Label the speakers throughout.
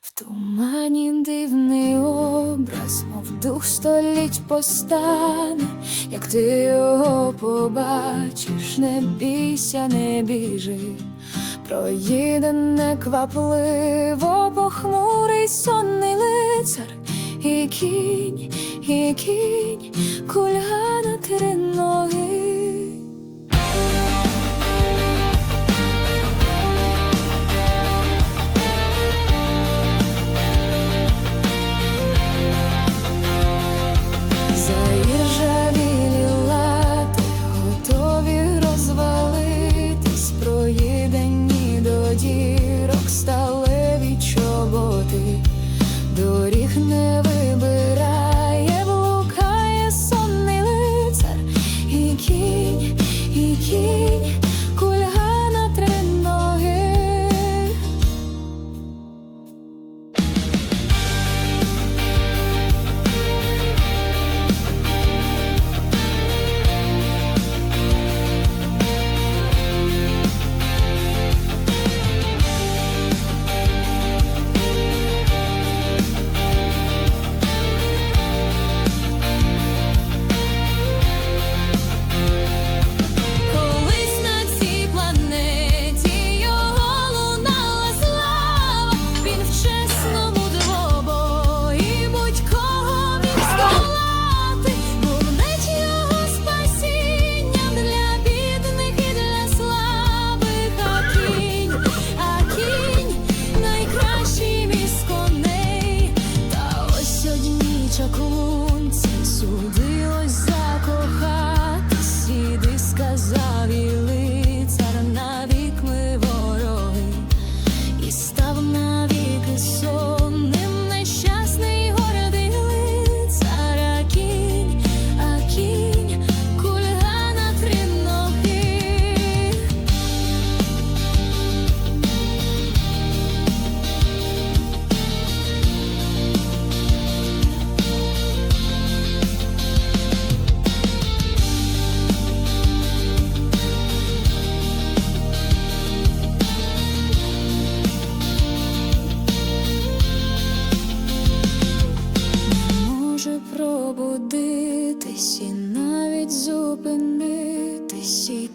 Speaker 1: В тумані дивний образ, мов дух століть постане, як ти його побачиш, не бійся, не біжи, проїде неквапливо похмурий сонний лицар, і кінь, і кінь, кульга на три дірок, сталеві чоботи, доріг не вибирає, блукає сонний лицар, і кінь, і кінь,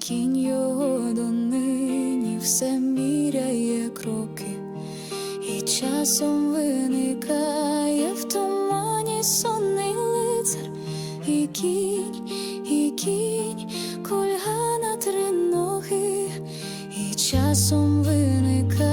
Speaker 1: кінь його донині все міряє кроки, і часом виникає в тумані сонний лицар, і кінь, і кінь, кульга на три ноги, і часом виникає